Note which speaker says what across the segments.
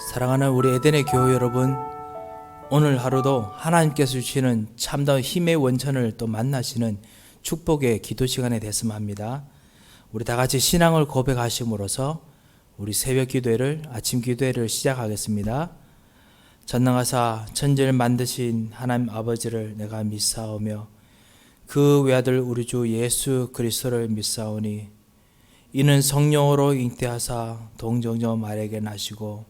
Speaker 1: 사랑하는 우리 에덴의 교회 여러분, 오늘 하루도 하나님께서 주시는 참다운 힘의 원천을 또 만나시는 축복의 기도 시간이 됐으면 합니다. 우리 다 같이 신앙을 고백하심으로써 우리 새벽 기도회를 아침 기도회를 시작하겠습니다. 전능하사 천지를 만드신 하나님 아버지를 내가 믿사오며 그 외아들 우리 주 예수 그리스도를 믿사오니 이는 성령으로 잉태하사 동정녀 말에게 나시고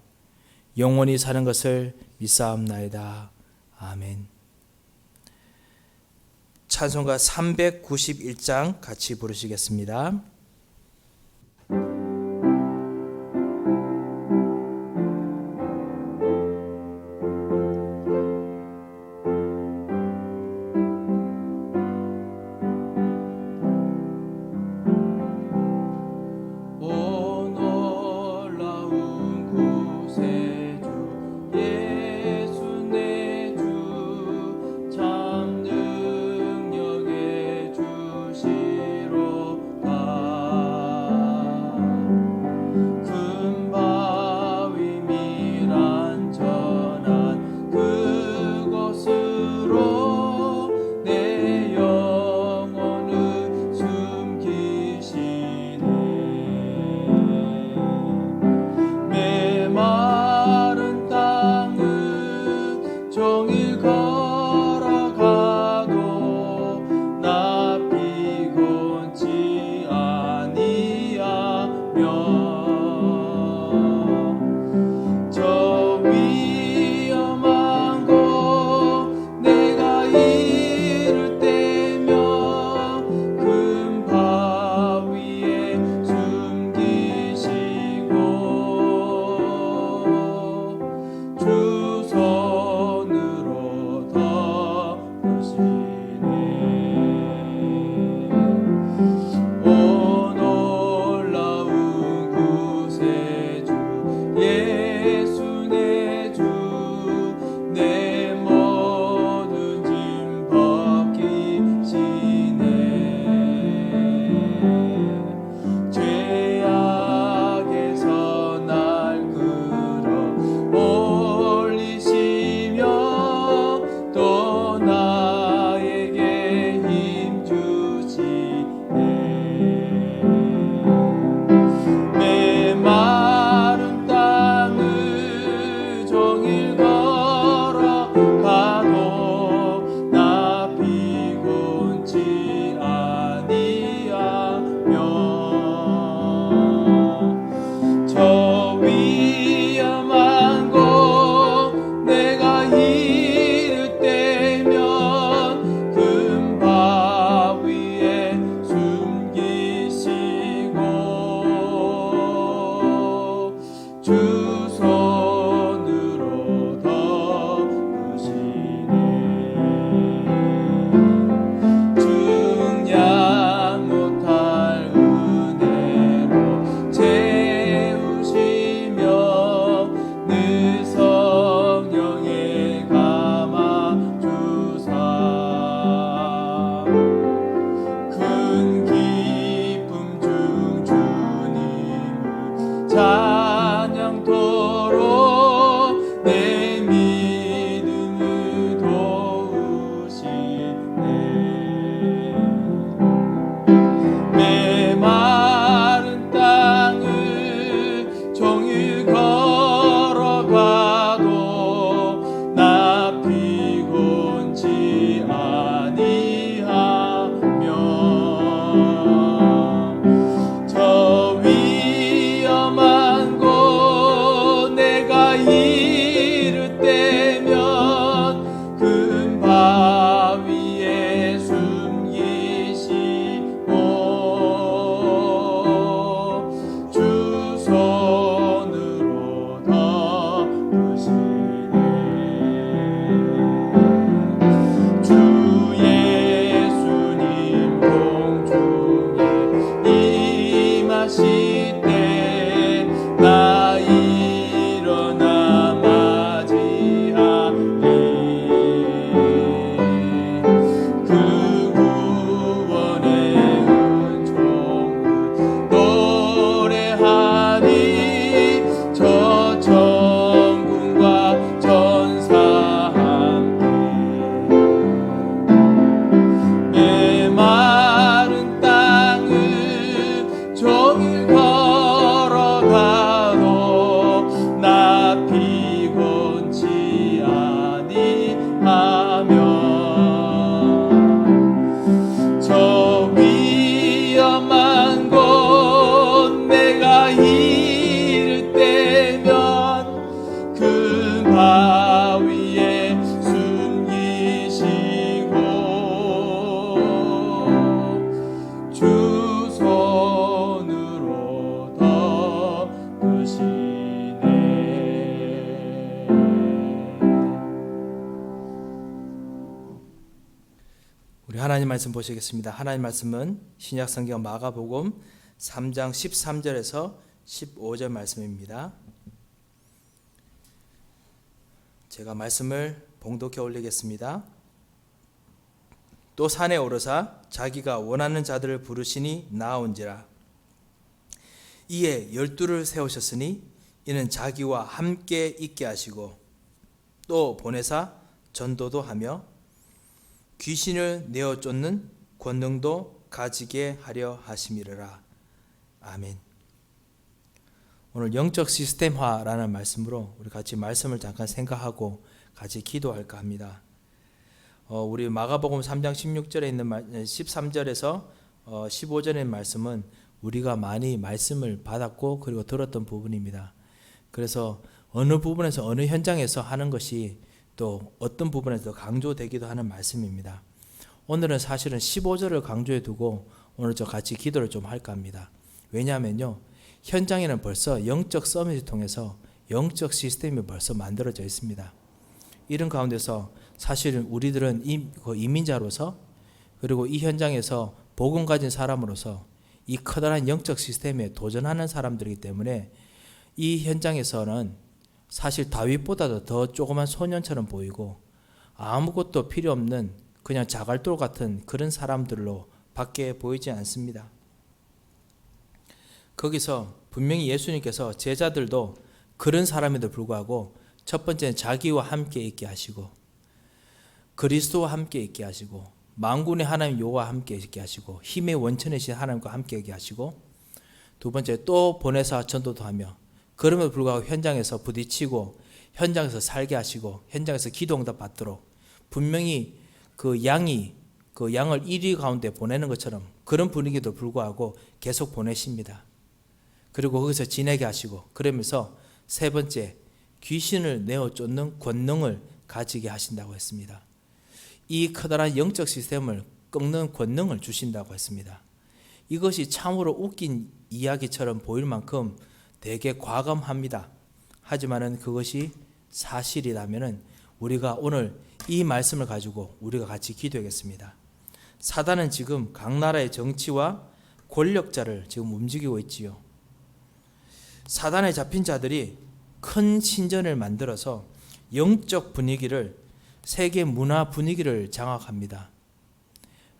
Speaker 1: 영원히 사는 것을 믿사옵나이다. 아멘. 찬송가 391장 같이 부르시겠습니다. Mama. 말씀 보시겠습니다. 하나님 말씀은 신약 성경 마가복음 3장 13절에서 15절 말씀입니다. 제가 말씀을 봉독해 올리겠습니다. 또 산에 오르사 자기가 원하는 자들을 부르시니 나온지라 이에 열두를 세우셨으니 이는 자기와 함께 있게 하시고 또 보내사 전도도 하며 귀신을 내어 쫓는 권능도 가지게 하려 하심이라 아멘. 오늘 영적 시스템화라는 말씀으로 우리 같이 말씀을 잠깐 생각하고 같이 기도할까 합니다. 어, 우리 마가복음 3장 16절에 있는 말, 13절에서 어, 15절의 말씀은 우리가 많이 말씀을 받았고 그리고 들었던 부분입니다. 그래서 어느 부분에서 어느 현장에서 하는 것이 또 어떤 부분에서 강조되기도 하는 말씀입니다. 오늘은 사실은 15절을 강조해 두고 오늘 저 같이 기도를 좀 할까 합니다. 왜냐하면요. 현장에는 벌써 영적 서밋을 통해서 영적 시스템이 벌써 만들어져 있습니다. 이런 가운데서 사실은 우리들은 그 이민자로서 그리고 이 현장에서 복음 가진 사람으로서 이 커다란 영적 시스템에 도전하는 사람들이기 때문에 이 현장에서는 사실 다윗보다도 더 조그만 소년처럼 보이고 아무것도 필요 없는 그냥 자갈돌 같은 그런 사람들로 밖에 보이지 않습니다. 거기서 분명히 예수님께서 제자들도 그런 사람에도 불구하고 첫 번째는 자기와 함께 있게 하시고 그리스도와 함께 있게 하시고 만군의 하나님 여호와 함께 있게 하시고 힘의 원천이신 하나님과 함께 있게 하시고 두 번째 또 보내사 전도도 하며 그럼에도 불구하고 현장에서 부딪히고 현장에서 살게 하시고 현장에서 기도 응답 받도록 분명히 그 양이 그 양을 1위 가운데 보내는 것처럼 그런 분위기도 불구하고 계속 보내십니다. 그리고 거기서 지내게 하시고 그러면서 세 번째 귀신을 내어 쫓는 권능을 가지게 하신다고 했습니다. 이 커다란 영적 시스템을 꺾는 권능을 주신다고 했습니다. 이것이 참으로 웃긴 이야기처럼 보일 만큼 되게 과감합니다. 하지만은 그것이 사실이라면은 우리가 오늘 이 말씀을 가지고 우리가 같이 기도하겠습니다. 사단은 지금 각 나라의 정치와 권력자를 지금 움직이고 있지요. 사단에 잡힌 자들이 큰 신전을 만들어서 영적 분위기를 세계 문화 분위기를 장악합니다.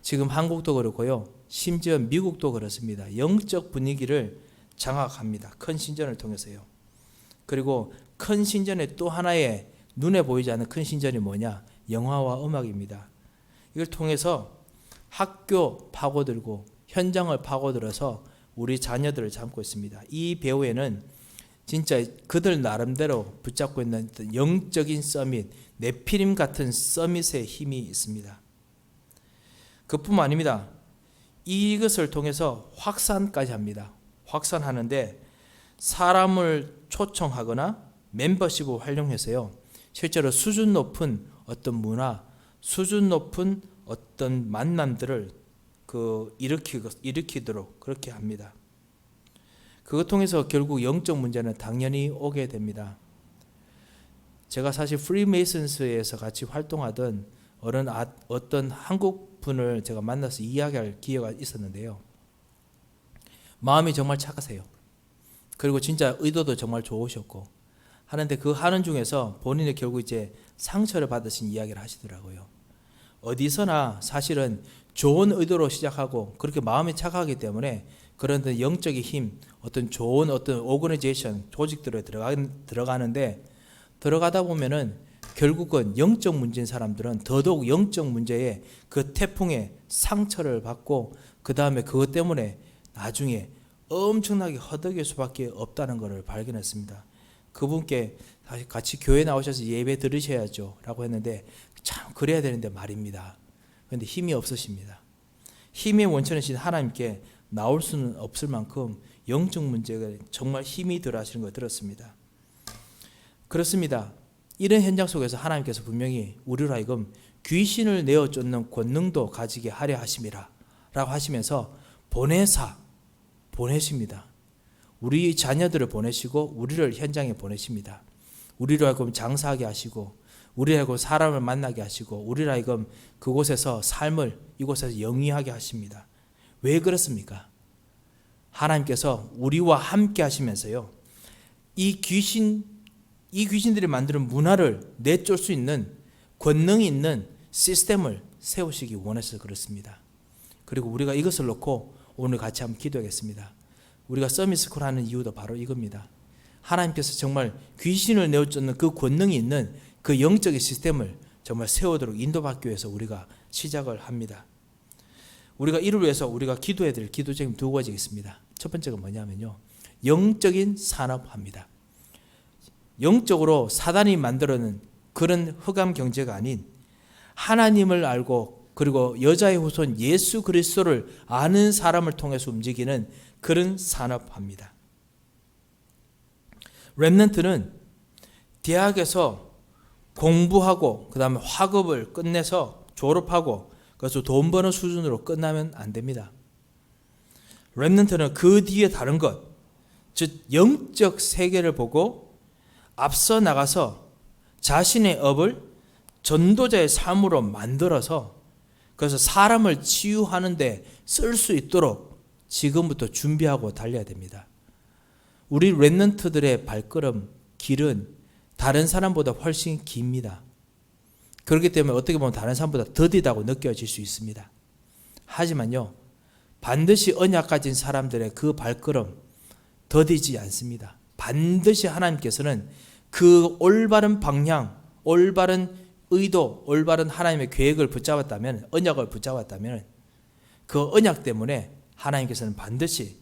Speaker 1: 지금 한국도 그렇고요. 심지어 미국도 그렇습니다. 영적 분위기를 장악합니다. 큰 신전을 통해서요. 그리고 큰 신전의 또 하나의 눈에 보이지 않는 큰 신전이 뭐냐? 영화와 음악입니다. 이걸 통해서 학교 파고들고 현장을 파고들어서 우리 자녀들을 잡고 있습니다. 이 배후에는 진짜 그들 나름대로 붙잡고 있는 영적인 서밋, 네피림 같은 서밋의 힘이 있습니다. 그뿐만 아닙니다. 이것을 통해서 확산까지 합니다. 확산하는데 사람을 초청하거나 멤버십을 활용해서요. 실제로 수준 높은 어떤 문화, 수준 높은 어떤 만남들을 그 일으키, 일으키도록 그렇게 합니다. 그것 통해서 결국 영적 문제는 당연히 오게 됩니다. 제가 사실 프리메이슨스에서 같이 활동하던 아, 어떤 한국 분을 제가 만나서 이야기할 기회가 있었는데요. 마음이 정말 착하세요. 그리고 진짜 의도도 정말 좋으셨고 하는데 그 하는 중에서 본인이 결국 이제 상처를 받으신 이야기를 하시더라고요. 어디서나 사실은 좋은 의도로 시작하고 그렇게 마음이 착하기 때문에 그런 영적인 힘, 어떤 좋은 어떤 오거니제이션 조직들에 들어가, 들어가는데 들어가다 보면은 결국은 영적 문제인 사람들은 더더욱 영적 문제에 그 태풍에 상처를 받고 그 다음에 그것 때문에 나중에 엄청나게 허덕일 수밖에 없다는 것을 발견했습니다. 그분께 다시 같이 교회 나오셔서 예배 들으셔야죠. 라고 했는데 참 그래야 되는데 말입니다. 그런데 힘이 없으십니다. 힘의 원천이신 하나님께 나올 수는 없을 만큼 영적 문제가 정말 힘이 들어 하시는 걸 들었습니다. 그렇습니다. 이런 현장 속에서 하나님께서 분명히 우리로 하여금 귀신을 내어 쫓는 권능도 가지게 하려 하심이라 라고 하시면서 보내사 보내십니다. 우리 자녀들을 보내시고 우리를 현장에 보내십니다. 우리로 하여금 장사하게 하시고 우리라고 사람을 만나게 하시고 우리라 이금 그곳에서 삶을 이곳에서 영위하게 하십니다. 왜 그렇습니까? 하나님께서 우리와 함께 하시면서요. 이 귀신 이 귀신들이 만드는 문화를 내쫓을 수 있는 권능이 있는 시스템을 세우시기 원해서 그렇습니다. 그리고 우리가 이것을 놓고 오늘 같이 한번 기도하겠습니다. 우리가 서밋스쿨 하는 이유도 바로 이겁니다. 하나님께서 정말 귀신을 내어쫓는 그 권능이 있는 그 영적인 시스템을 정말 세우도록 인도받기 위해서 우리가 시작을 합니다. 우리가 이를 위해서 우리가 기도해야 될 기도 지금 두 가지 있습니다. 첫 번째가 뭐냐면요. 영적인 산업화입니다. 영적으로 사단이 만들어낸 그런 흑암 경제가 아닌 하나님을 알고 그리고 여자의 후손 예수 그리스도를 아는 사람을 통해서 움직이는 그런 산업화입니다. 렘넌트는 대학에서 공부하고 그다음에 학업을 끝내서 졸업하고 그래서 돈 버는 수준으로 끝나면 안 됩니다. 렘넌트는 그 뒤에 다른 것, 즉 영적 세계를 보고 앞서 나가서 자신의 업을 전도자의 삶으로 만들어서 그래서 사람을 치유하는데 쓸 수 있도록 지금부터 준비하고 달려야 됩니다. 우리 랩런트들의 발걸음 길은 다른 사람보다 훨씬 깁니다. 그렇기 때문에 어떻게 보면 다른 사람보다 더디다고 느껴질 수 있습니다. 하지만요, 반드시 언약 가진 사람들의 그 발걸음 더디지 않습니다. 반드시 하나님께서는 그 올바른 방향, 올바른 의도, 올바른 하나님의 계획을 붙잡았다면, 언약을 붙잡았다면, 그 언약 때문에 하나님께서는 반드시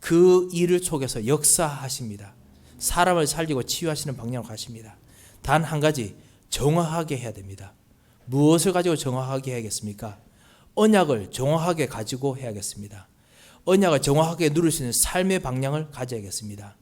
Speaker 1: 그 일을 속에서 역사하십니다. 사람을 살리고 치유하시는 방향으로 가십니다. 단 한 가지, 정확하게 해야 됩니다. 무엇을 가지고 정확하게 해야겠습니까? 언약을 정확하게 가지고 해야겠습니다. 언약을 정확하게 누릴 수 있는 삶의 방향을 가져야겠습니다.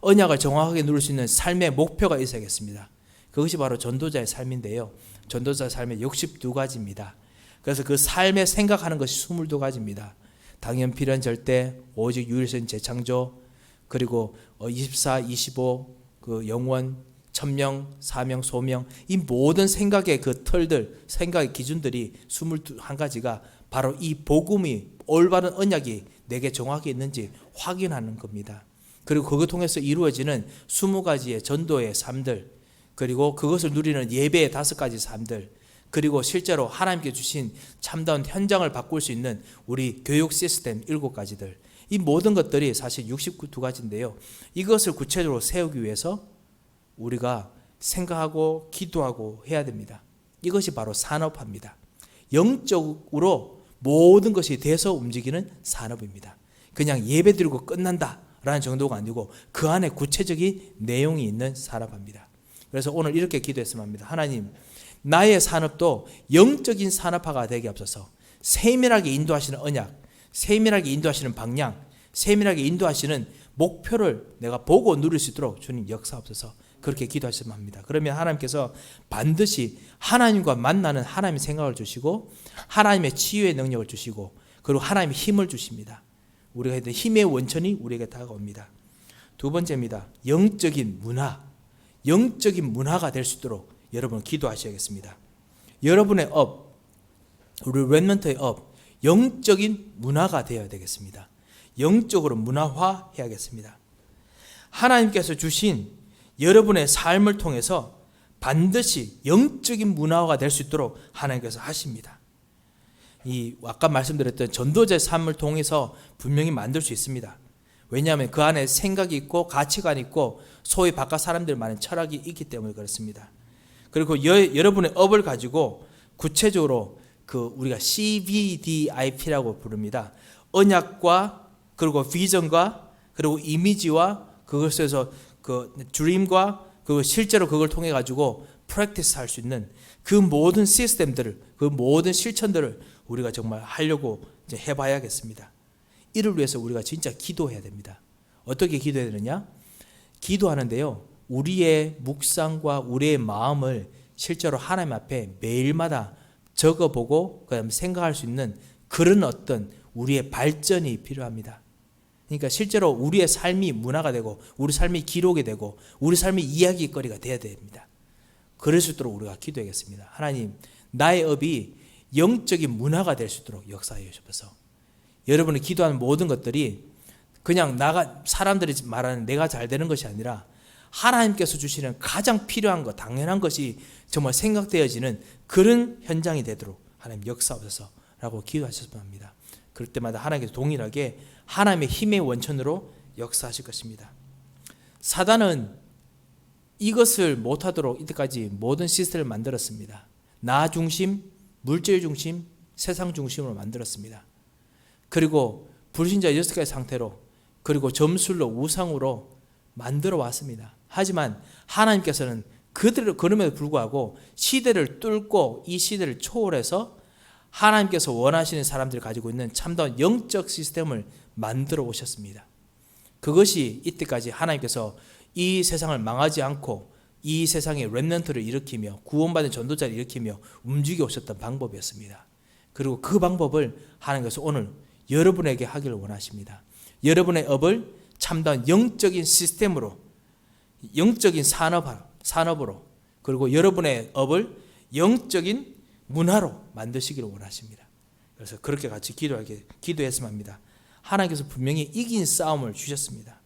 Speaker 1: 언약을 정확하게 누릴 수 있는 삶의 목표가 있어야겠습니다. 그것이 바로 전도자의 삶인데요. 전도자의 삶의 62가지입니다. 그래서 그 삶에 생각하는 것이 22가지입니다. 당연 필연 절대 오직 유일신 재창조 그리고 24, 25, 그 영원, 천명, 사명, 소명 이 모든 생각의 그 털들, 생각의 기준들이 21가지가 바로 이 복음이 올바른 언약이 내게 정확히 있는지 확인하는 겁니다. 그리고 그것 통해서 이루어지는 20가지의 전도의 삶들 그리고 그것을 누리는 예배의 다섯 가지 삶들 그리고 실제로 하나님께 주신 참다운 현장을 바꿀 수 있는 우리 교육 시스템 일곱 가지들 이 모든 것들이 사실 62가지인데요. 이것을 구체적으로 세우기 위해서 우리가 생각하고 기도하고 해야 됩니다. 이것이 바로 산업화입니다. 영적으로 모든 것이 돼서 움직이는 산업입니다. 그냥 예배 드리고 끝난다라는 정도가 아니고 그 안에 구체적인 내용이 있는 산업입니다. 그래서 오늘 이렇게 기도했으면 합니다. 하나님, 나의 산업도 영적인 산업화가 되게 없어서 세밀하게 인도하시는 언약, 세밀하게 인도하시는 방향, 세밀하게 인도하시는 목표를 내가 보고 누릴 수 있도록 주님 역사없어서 그렇게 기도하시면 합니다. 그러면 하나님께서 반드시 하나님과 만나는 하나님의 생각을 주시고 하나님의 치유의 능력을 주시고 그리고 하나님의 힘을 주십니다. 우리가 힘의 원천이 우리에게 다가옵니다. 두 번째입니다. 영적인 문화. 영적인 문화가 될 수 있도록 여러분 기도하셔야겠습니다. 여러분의 업, 우리 랩런트의 업, 영적인 문화가 되어야 되겠습니다. 영적으로 문화화 해야겠습니다. 하나님께서 주신 여러분의 삶을 통해서 반드시 영적인 문화화가 될 수 있도록 하나님께서 하십니다. 이 아까 말씀드렸던 전도자의 삶을 통해서 분명히 만들 수 있습니다. 왜냐하면 그 안에 생각이 있고 가치관이 있고 소위 바깥 사람들만의 철학이 있기 때문에 그렇습니다. 그리고 여, 여러분의 업을 가지고 구체적으로 그 우리가 CVDIP라고 부릅니다. 언약과 그리고 비전과 그리고 이미지와 그것에서 그 드림과 그 실제로 그걸 통해 가지고 프랙티스 할 수 있는 그 모든 시스템들을 그 모든 실천들을 우리가 정말 하려고 이제 해봐야겠습니다. 이를 위해서 우리가 진짜 기도해야 됩니다. 어떻게 기도해야 되느냐? 기도하는데요. 우리의 묵상과 우리의 마음을 실제로 하나님 앞에 매일마다 적어보고 그다음 생각할 수 있는 그런 어떤 우리의 발전이 필요합니다. 그러니까 실제로 우리의 삶이 문화가 되고 우리 삶이 기록이 되고 우리 삶이 이야기거리가 돼야 됩니다. 그럴 수 있도록 우리가 기도하겠습니다. 하나님, 나의 업이 영적인 문화가 될 수 있도록 역사하여 주셔서 여러분이 기도하는 모든 것들이 그냥 나가 사람들이 말하는 내가 잘 되는 것이 아니라 하나님께서 주시는 가장 필요한 것, 당연한 것이 정말 생각되어지는 그런 현장이 되도록 하나님 역사하소서라고 기도하셨으면 합니다. 그럴 때마다 하나님께서 동일하게 하나님의 힘의 원천으로 역사하실 것입니다. 사단은 이것을 못하도록 이때까지 모든 시스템을 만들었습니다. 나 중심, 물질 중심, 세상 중심으로 만들었습니다. 그리고 불신자 여섯 가지 상태로 그리고 점술로 우상으로 만들어 왔습니다. 하지만 하나님께서는 그들을 그럼에도 불구하고 시대를 뚫고 이 시대를 초월해서 하나님께서 원하시는 사람들이 가지고 있는 참다운 영적 시스템을 만들어 오셨습니다. 그것이 이때까지 하나님께서 이 세상을 망하지 않고 이 세상에 렘넌트를 일으키며 구원받은 전도자를 일으키며 움직여 오셨던 방법이었습니다. 그리고 그 방법을 하나님께서 오늘 여러분에게 하기를 원하십니다. 여러분의 업을 참다운 영적인 시스템으로 영적인 산업 산업 으로 그리고 여러분의 업을 영적인 문화로 만드시기를 원하십니다. 그래서 그렇게 같이 기도하게 기도했으면 합니다. 하나님께서 분명히 이긴 싸움을 주셨습니다.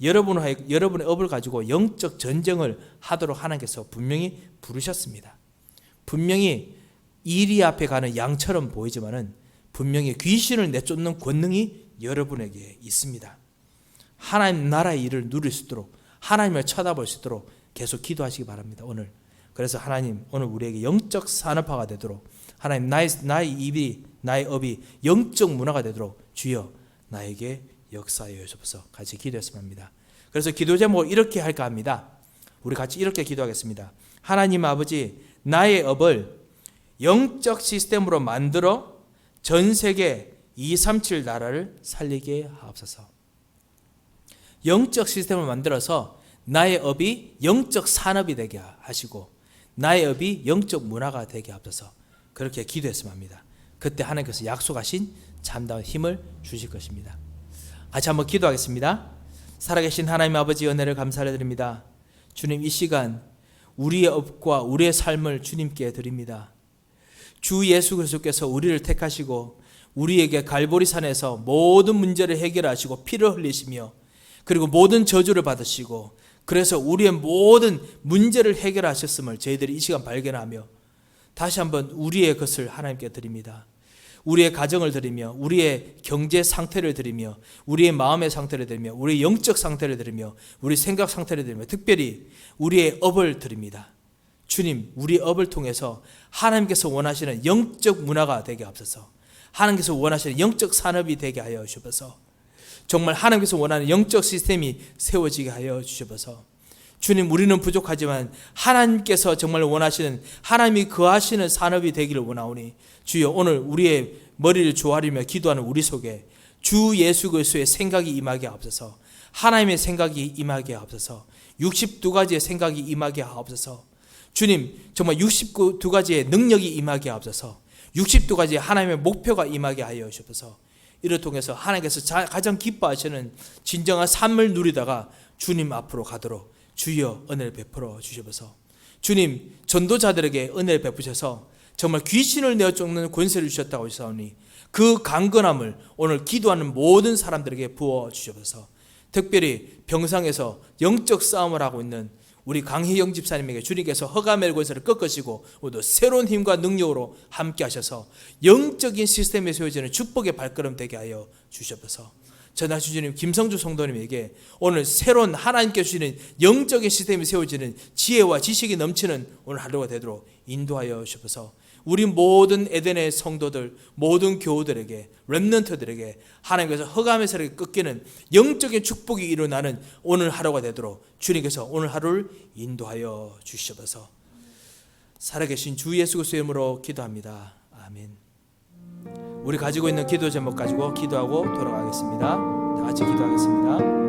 Speaker 1: 여러분의 여러분의 업을 가지고 영적 전쟁을 하도록 하나님께서 분명히 부르셨습니다. 분명히 이리 앞에 가는 양처럼 보이지만은 분명히 귀신을 내쫓는 권능이 여러분에게 있습니다. 하나님 나라의 일을 누릴 수 있도록 하나님을 쳐다볼 수 있도록 계속 기도하시기 바랍니다. 오늘 그래서 하나님 오늘 우리에게 영적 산업화가 되도록 하나님 나의 나의 입이 나의 업이 영적 문화가 되도록 주여 나에게 역사하여 주옵소서 같이 기도했으면 합니다. 그래서 기도 제목 이렇게 할까 합니다. 우리 같이 이렇게 기도하겠습니다. 하나님 아버지 나의 업을 영적 시스템으로 만들어 전 세계 237 나라를 살리게 하옵소서. 영적 시스템을 만들어서 나의 업이 영적 산업이 되게 하시고 나의 업이 영적 문화가 되게 하옵소서. 그렇게 기도했으면 합니다. 그때 하나님께서 약속하신 참다운 힘을 주실 것입니다. 같이 한번 기도하겠습니다. 살아계신 하나님 아버지 은혜를 감사를 드립니다. 주님 이 시간 우리의 업과 우리의 삶을 주님께 드립니다. 주 예수 그리스도께서 우리를 택하시고 우리에게 갈보리 산에서 모든 문제를 해결하시고 피를 흘리시며 그리고 모든 저주를 받으시고 그래서 우리의 모든 문제를 해결하셨음을 저희들이 이 시간 발견하며 다시 한번 우리의 것을 하나님께 드립니다. 우리의 가정을 드리며 우리의 경제 상태를 드리며 우리의 마음의 상태를 드리며 우리의 영적 상태를 드리며 우리 생각 상태를 드리며 특별히 우리의 업을 드립니다. 주님, 우리 업을 통해서 하나님께서 원하시는 영적 문화가 되게 앞서서. 하나님께서 원하시는 영적 산업이 되게 하여 주셔서. 정말 하나님께서 원하는 영적 시스템이 세워지게 하여 주셔서. 주님 우리는 부족하지만 하나님께서 정말 원하시는 하나님이 거하시는 산업이 되기를 원하오니 주여 오늘 우리의 머리를 조아리며 기도하는 우리 속에 주 예수 그리스도의 생각이 임하게 하옵소서. 하나님의 생각이 임하게 하옵소서. 62가지의 생각이 임하게 하옵소서 주님 정말 62가지의 능력이 임하게 하옵소서. 62가지의 하나님의 목표가 임하게 하여 주옵소서. 이를 통해서 하나님께서 가장 기뻐하시는 진정한 삶을 누리다가 주님 앞으로 가도록 주여 은혜를 베풀어 주셔서. 주님 전도자들에게 은혜를 베푸셔서 정말 귀신을 내어 쫓는 권세를 주셨다고 하시오니 그 강건함을 오늘 기도하는 모든 사람들에게 부어 주셔서. 특별히 병상에서 영적 싸움을 하고 있는 우리 강희영 집사님에게 주님께서 허가멜 권세를 꺾으시고 또 새로운 힘과 능력으로 함께 하셔서 영적인 시스템에 세워지는 축복의 발걸음 되게 하여 주셔서. 전하신 주님 김성주 성도님에게 오늘 새로운 하나님께 주시는 영적인 시스템이 세워지는 지혜와 지식이 넘치는 오늘 하루가 되도록 인도하여 주셔서 우리 모든 에덴의 성도들 모든 교우들에게 렘넌트들에게 하나님께서 허감에서 꺾이는 영적인 축복이 일어나는 오늘 하루가 되도록 주님께서 오늘 하루를 인도하여 주시옵소서. 살아계신 주 예수 그리스도의 이름으로 기도합니다. 아멘. 우리 가지고 있는 기도 제목 가지고 기도하고 돌아가겠습니다. 다 같이 기도하겠습니다